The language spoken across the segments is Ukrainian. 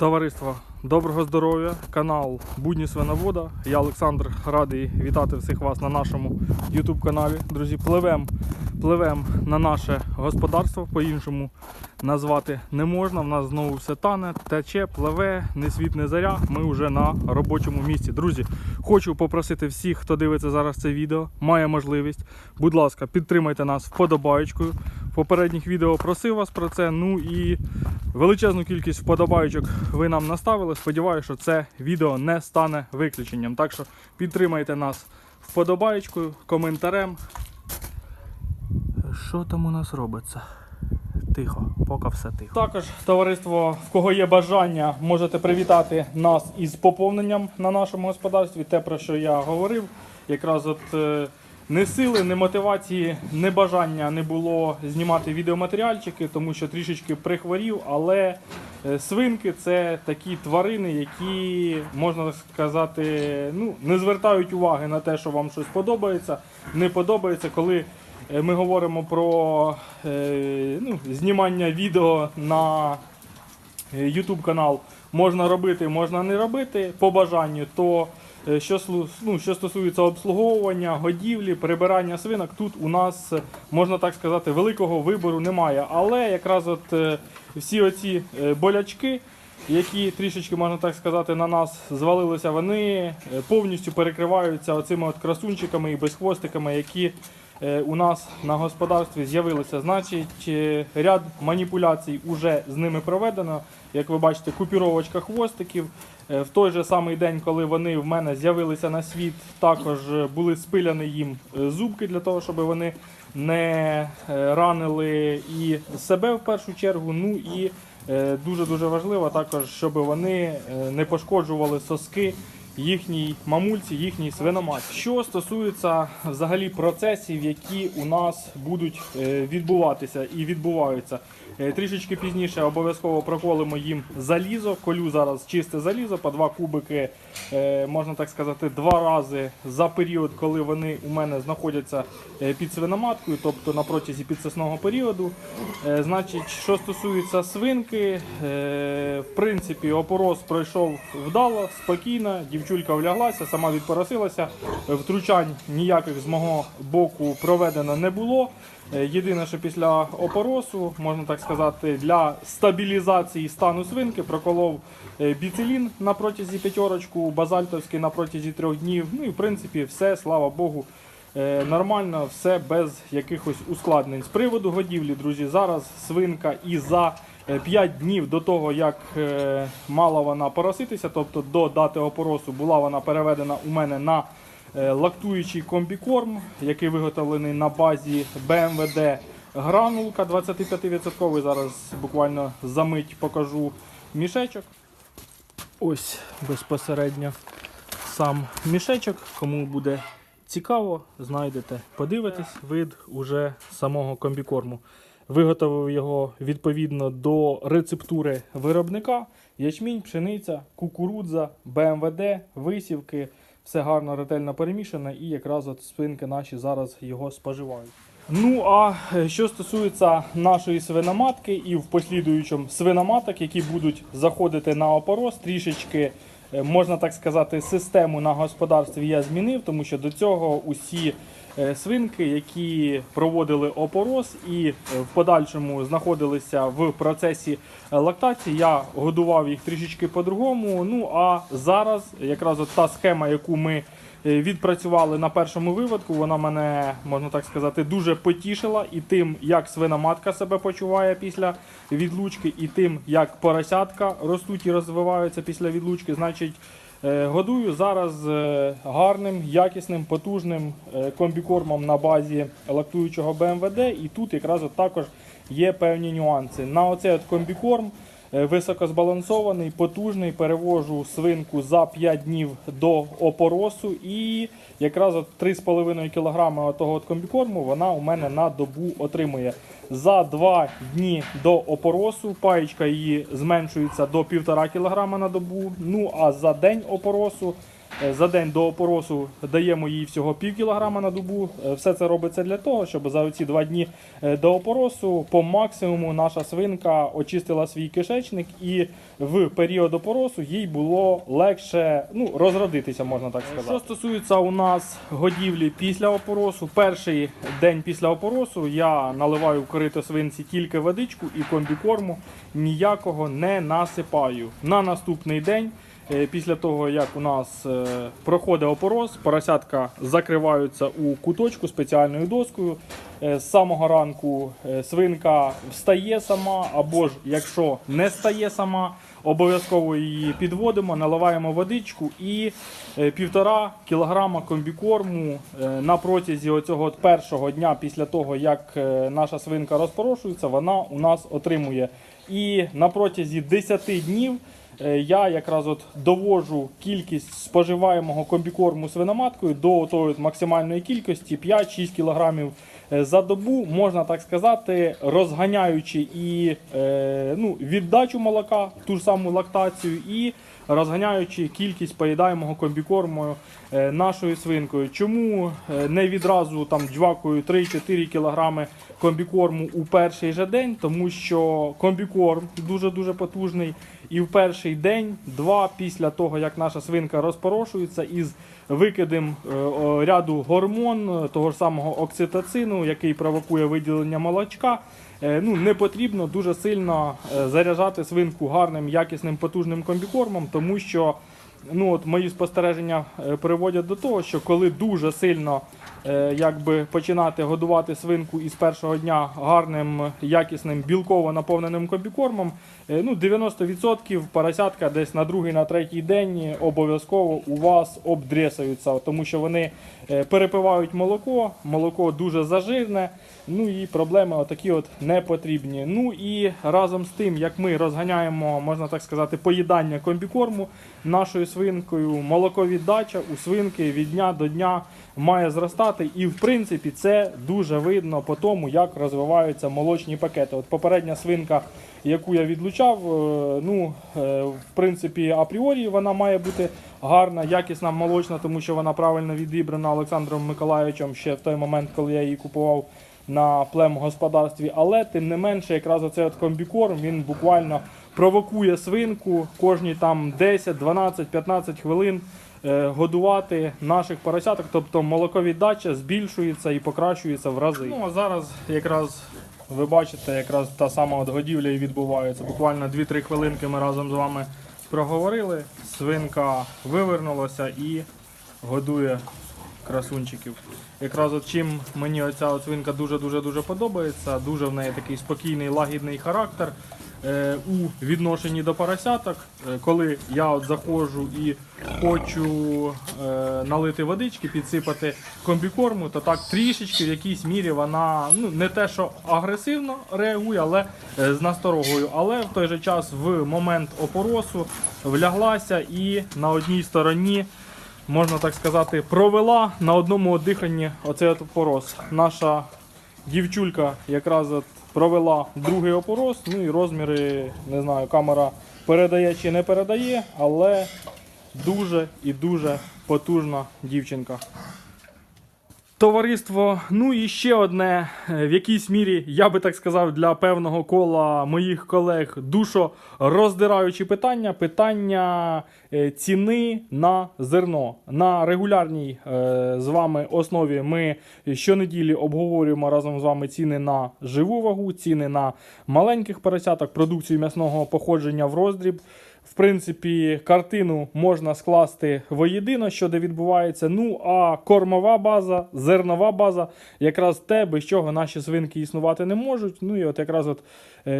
Товариство, доброго здоров'я! Канал Будні Свиновода. Я Олександр радий вітати всіх вас на нашому YouTube каналі. Друзі, пливем, пливем на наше господарство. По-іншому назвати не можна. В нас знову все тане, тече, пливе, не світ, не заря. Ми вже на робочому місці. Друзі, хочу попросити всіх, хто дивиться зараз це відео, має можливість. Будь ласка, підтримайте нас вподобайкою. В попередніх відео просив вас про це. Ну і величезну кількість вподобайочок ви нам наставили. Сподіваюся, що це відео не стане виключенням. Так що підтримайте нас вподобайочкою, коментарем. Що там у нас робиться? Тихо, поки все тихо. Також, товариство, в кого є бажання, можете привітати нас із поповненням на нашому господарстві. Те, про що я говорив, якраз от е, не сили, не мотивації, не бажання не було знімати відеоматеріальчики, тому що трішечки прихворів, але е, свинки це такі тварини, які, можна сказати, ну, не звертають уваги на те, що вам щось подобається, не подобається, коли Ми говоримо про е, ну, знімання відео на е, YouTube канал. Можна робити, можна не робити по бажанню. То е, що, ну, що стосується обслуговування, годівлі, прибирання свинок, тут у нас, е, можна так сказати, великого вибору немає. Але якраз от е, всі оці е, болячки, які трішечки, можна так сказати, на нас звалилися, вони е, повністю перекриваються оцими от красунчиками і безхвостиками, які е, у нас на господарстві з'явилися. Значить, е, ряд маніпуляцій вже з ними проведено. Як ви бачите, купіровочка хвостиків. Е, В той же самий день, коли вони в мене з'явилися на світ, також е, були спиляні їм е, зубки для того, щоб вони не е, ранили і себе в першу чергу. Ну і е, дуже-дуже важливо також, щоб вони е, не пошкоджували соски їхній мамульці, їхній свиноматці. Що стосується взагалі процесів, які у нас будуть е, відбуватися і відбуваються. Е, Трішечки пізніше обов'язково проколимо їм залізо. Колю зараз чисте залізо, по два кубики, е, можна так сказати, два рази за період, коли вони у мене знаходяться е, під свиноматкою, тобто на протязі підсосного періоду. Значить, що стосується свинки, в принципі, опорос пройшов вдало, спокійно, дівчулька вляглася, сама відпоросилася. Втручань ніяких з мого боку проведено не було. Е, Єдине, що після опоросу, можна так сказати, для стабілізації стану свинки проколов е, біцилін на протязі п'ятерочку, базальтовський на протязі трьох днів. Ну і в принципі все, слава Богу, е, нормально, все без якихось ускладнень. З приводу годівлі, друзі, зараз свинка і за 5 днів до того, як мала вона пороситися, тобто до дати опоросу, була вона переведена у мене на лактуючий комбікорм, який виготовлений на базі БМВД гранулка 25%. Зараз буквально за мить покажу мішечок. Ось безпосередньо сам мішечок. Кому буде цікаво, знайдете, подивитесь вид уже самого комбікорму. Виготовив його відповідно до рецептури виробника. Ячмінь, пшениця, кукурудза, БМВД, висівки. Все гарно, ретельно перемішане, і якраз от спинки наші зараз його споживають. Ну а е, що стосується нашої свиноматки і в послідуючому свиноматок, які будуть заходити на опорос, трішечки е, можна так сказати, систему на господарстві я змінив, тому що до цього усі свинки, які проводили опорос і е, в подальшому знаходилися в процесі е, лактації, я годував їх трішечки по-другому. Ну а зараз якраз от та схема, яку ми е, відпрацювали на першому виводку, вона мене, можна так сказати, дуже потішила і тим, як свиноматка себе почуває після відлучки, і тим, як поросятка ростуть і розвиваються після відлучки. Значить, е, годую зараз е, гарним, якісним, потужним е, комбікормом на базі лактуючого БМВД. І тут якраз от також є певні нюанси. На оцей от комбікорм е, високозбалансований, потужний. Перевожу свинку за 5 днів до опоросу. І якраз от 3,5 кг того от комбікорму вона у мене на добу отримує. За 2 дні до опоросу паєчка її зменшується до 1,5 кг на добу. Ну а за день опоросу е, за день до опоросу даємо їй всього пів кілограма на добу. Е, Все це робиться для того, щоб за оці два дні е, до опоросу по максимуму наша свинка очистила свій кишечник і в період опоросу їй було легше ну, розродитися, можна так сказати. Що стосується у нас годівлі після опоросу, перший день після опоросу я наливаю в корито свинці тільки водичку і комбікорму, ніякого не насипаю. На наступний день. Е, Після того, як у нас е, проходить опорос, поросятка закриваються у куточку спеціальною доскою. Е, З самого ранку свинка встає сама, або ж якщо не стає сама, обов'язково її підводимо, наливаємо водичку і півтора кілограма комбікорму на протязі оцього першого дня після того, як наша свинка розпорошується, вона у нас отримує. І на протязі 10 днів я якраз от довожу кількість споживаємого комбікорму свиноматкою до от максимальної кількості 5-6 кілограмів е, за добу, можна так сказати, розганяючи і е, ну, віддачу молока, ту ж саму лактацію, і розганяючи кількість поїдаємого комбікорму е, нашою свинкою. Чому е, не відразу там джвакою 3-4 кілограми комбікорму у перший же день? Тому що комбікорм дуже дуже потужний. І в перший день, два після того, як наша свинка розпорошується із викидом е, ряду гормон, е, того ж самого окситоцину, який провокує виділення молочка, е, ну, не потрібно дуже сильно заряджати свинку гарним, якісним, потужним комбікормом, тому що ну, от мої спостереження е, приводять до того, що коли дуже сильно е, якби починати годувати свинку із першого дня гарним, якісним білково наповненим комбікормом, е, ну, 90% поросятка десь на другий, на третій день обов'язково у вас обдресаються, тому що вони перепивають молоко, молоко дуже зажирне, ну і проблеми отакі от не потрібні. Ну і разом з тим, як ми розганяємо, можна так сказати, поїдання комбікорму нашою свинкою, молоковіддача у свинки від дня до дня має зростати. І в принципі це дуже видно по тому, як розвиваються молочні пакети. От попередня свинка, яку я відлучав, е, ну е, в принципі, апріорі вона має бути гарна, якісна, молочна, тому що вона правильно відібрана Олександром Миколаївичем ще в той момент, коли я її купував на племгосподарстві. Але тим не менше, якраз оцей от комбікорм він буквально провокує свинку кожні там 10, 12, 15 хвилин. е, Годувати наших поросяток, тобто молоковіддача збільшується і покращується в рази. Ну а зараз якраз ви бачите, якраз та сама годівля і відбувається. Буквально 2-3 хвилинки ми разом з вами проговорили. Свинка вивернулася і годує красунчиків. Якраз от чим мені оця свинка дуже-дуже дуже подобається. Дуже в неї такий спокійний, лагідний характер. Е, у відношенні до поросяток, Е, коли я от заходжу і хочу е, налити водички, підсипати комбікорму, то так трішечки в якійсь мірі вона ну не те, що агресивно реагує, але з насторогою. Але в той же час в момент опоросу вляглася і на одній стороні можна так сказати, провела на одному диханні оцей опорос. Наша дівчулька якраз от провела другий опорос, ну і розміри, не знаю, камера передає чи не передає, але дуже і дуже потужна дівчинка. Товариство, ну і ще одне, е, в якійсь мірі, я би так сказав, для певного кола моїх колег душо роздираючі питання. Питання е, ціни на зерно. На регулярній е, з вами основі ми щонеділі обговорюємо разом з вами ціни на живу вагу, ціни на маленьких поросяток, продукцію м'ясного походження в роздріб. В принципі, картину можна скласти воєдино, що де відбувається. Ну а кормова база, зернова база, якраз те, без чого наші свинки існувати не можуть. Ну і от якраз от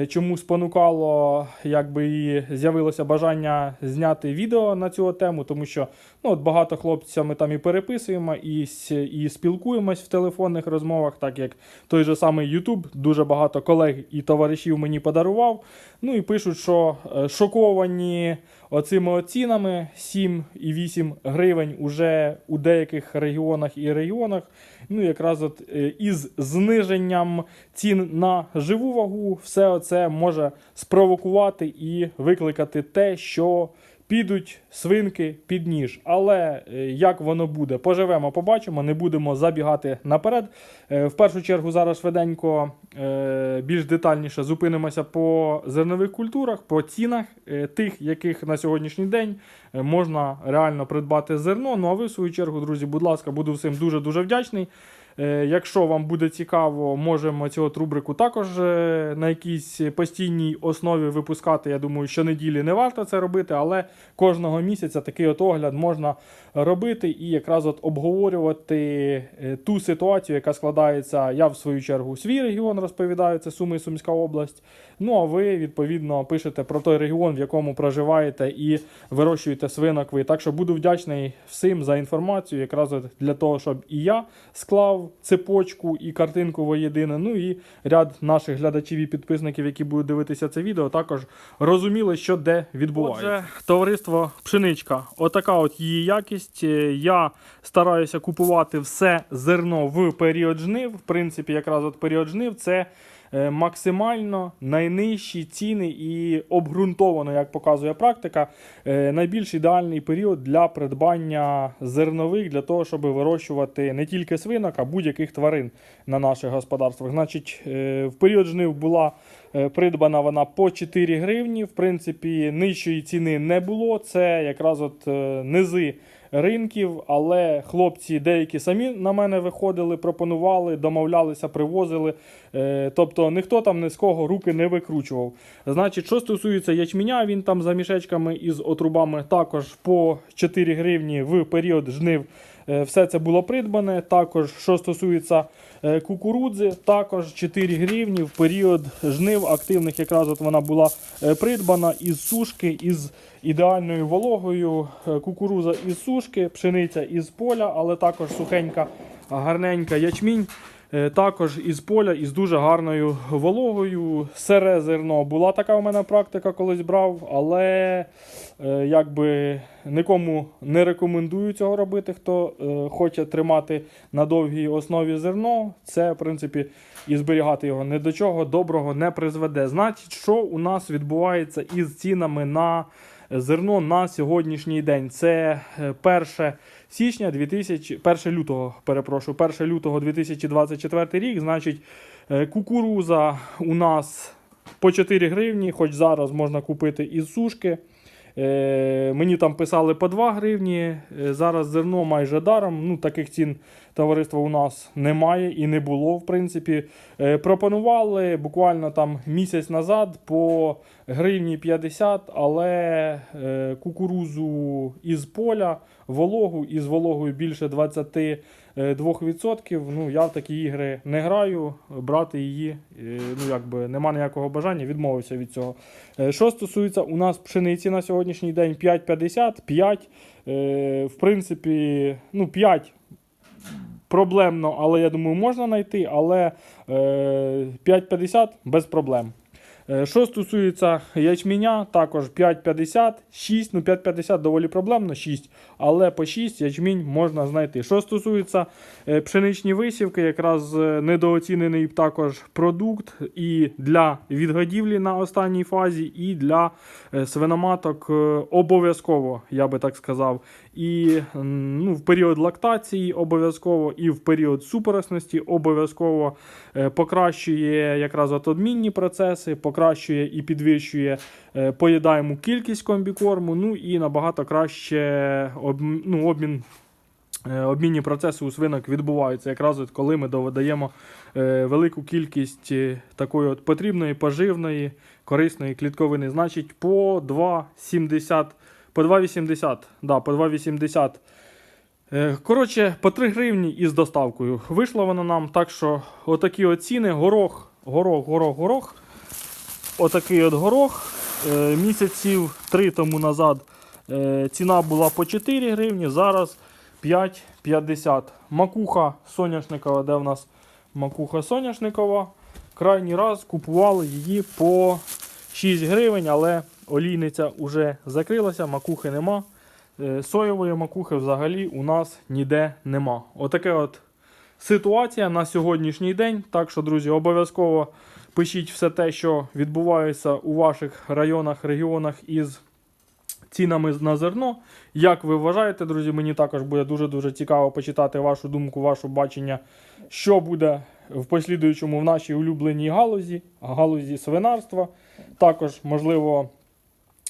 чому спонукало, якби і з'явилося бажання зняти відео на цю тему, тому що ну, от багато хлопців ми там і переписуємо, і, і спілкуємось в телефонних розмовах, так як той же самий YouTube, дуже багато колег і товаришів мені подарував. Ну і пишуть, що е, шоковані оцими оцінами 7 і 8 гривень уже у деяких регіонах і регіонах. Ну, якраз от е, із зниженням цін на живу вагу, все це може спровокувати і викликати те, що підуть свинки під ніж. Але е, як воно буде, поживемо, побачимо, не будемо забігати наперед. Е, В першу чергу зараз швиденько е, більш детальніше зупинимося по зернових культурах, по цінах тих, яких на сьогоднішній день можна реально придбати зерно. Ну а ви, в свою чергу, друзі, будь ласка, буду всім дуже-дуже вдячний. Е, Якщо вам буде цікаво, можемо цю от рубрику також е, на якійсь постійній основі випускати. Я думаю, щонеділі не варто це робити, але кожного місяця такий от огляд можна робити і якраз от обговорювати е, ту ситуацію, яка складається. Я в свою чергу свій регіон розповідаю, це Суми і Сумська область. Ну а ви відповідно пишете про той регіон, в якому проживаєте і вирощуєте свинок ви. Так що буду вдячний всім за інформацію, якраз от для того, щоб і я склав цепочку і картинку воєдине. Ну і ряд наших глядачів і підписників, які будуть дивитися це відео, також розуміли, що де відбувається. Отже, товариство пшеничка. Отака от її якість. Е, Я стараюся купувати все зерно в період жнив. В принципі, якраз от період жнив це. Е, Максимально найнижчі ціни і обґрунтовано, як показує практика, е, найбільш ідеальний період для придбання зернових для того, щоб вирощувати не тільки свинок, а будь-яких тварин на наших господарствах. Значить, е, в період жнив була придбана вона по 4 гривні. В принципі, нижчої ціни не було. Це якраз от низи ринків, але хлопці деякі самі на мене виходили, пропонували, домовлялися, привозили. Е, Тобто ніхто там ні з кого руки не викручував. Значить, що стосується ячменя, він там за мішечками із отрубами також по 4 гривні в період жнив. Е, Все це було придбане. Також, що стосується е, кукурудзи, також 4 гривні в період жнив активних, якраз от вона була е, придбана із сушки, із ідеальною вологою. кукурудза із сушки, пшениця із поля, але також сухенька, гарненька ячмінь. Е, Також із поля із дуже гарною вологою. Сере зерно. Була така у мене практика, колись брав, але е, якби нікому не рекомендую цього робити. Хто е, хоче тримати на довгій основі зерно, це в принципі і зберігати його ні до чого доброго не призведе. Значить, що у нас відбувається із цінами на зерно на сьогоднішній день? Це е, 1 січня 2000, 1 лютого, перепрошую, 1 лютого 2024 рік. Значить, е, кукуруза у нас по 4 гривні, хоч зараз можна купити із сушки. Е, мені там писали по 2 гривні. Е, зараз зерно майже даром. Ну, таких цін товариства у нас немає і не було, в принципі. Е, пропонували буквально там місяць назад по гривні 50, але кукурузу із поля, вологу із вологою більше 22%. Ну, я в такі ігри не граю, брати її е, ну, якби, нема ніякого бажання, відмовився від цього. Е, Що стосується у нас пшениці на сьогоднішній день 5,50, 5, е, в принципі, ну 5 проблемно, але я думаю, можна знайти, але е, 5,50 без проблем. Е, Що стосується ячменя, також 5,50, 6, ну 5,50 доволі проблемно, 6, але по 6 ячмінь можна знайти. Що стосується е, пшеничні висівки, якраз е, недооцінений також продукт і для відгодівлі на останній фазі, і для е, свиноматок обов'язково, я би так сказав. І ну, в період лактації обов'язково, і в період супоросності обов'язково покращує якраз от обмінні процеси, покращує і підвищує поїдаєму кількість комбікорму, ну і набагато краще об, ну, обмін. е, Обмінні процеси у свинок відбуваються якраз от коли ми додаємо е, велику кількість е, такої от потрібної, поживної, корисної клітковини. Значить, по 2,70, по 2,80, да, по 2,80 Е, Коротше, по 3 гривні із доставкою. Вийшло воно нам так, що отакі от ціни, горох, горох, горох, горох. Отакий от горох. Місяців 3 тому назад ціна була по 4 гривні, зараз 5,50. Макуха соняшникова, де в нас макуха соняшникова. Крайній раз купували її по 6 гривень, але олійниця вже закрилася, макухи нема. Е, Соєвої макухи взагалі у нас ніде нема. Отаке от ситуація на сьогоднішній день. Так що, друзі, обов'язково пишіть все те, що відбувається у ваших районах, регіонах із цінами на зерно. Як ви вважаєте, друзі, мені також буде дуже-дуже цікаво почитати вашу думку, ваше бачення, що буде в послідуючому в нашій улюбленій галузі, галузі свинарства. Також, можливо,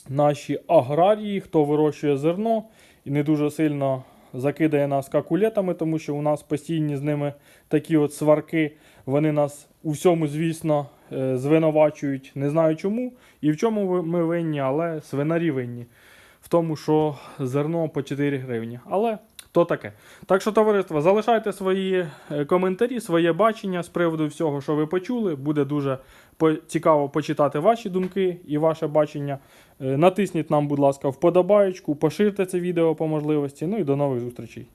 наші аграрії, хто вирощує зерно і не дуже сильно закидає нас какулетами, тому що у нас постійні з ними такі от сварки. Вони нас у всьому, звісно, е, звинувачують. Не знаю чому і в чому ми винні, але свинарі винні. Тому, що зерно по 4 гривні. Але то таке. Так що, товариство, залишайте свої е, коментарі, своє бачення з приводу всього, що ви почули. Буде дуже цікаво почитати ваші думки і ваше бачення. Е, Натисніть нам, будь ласка, вподобаєчку, поширте це відео по можливості. Ну і до нових зустрічей.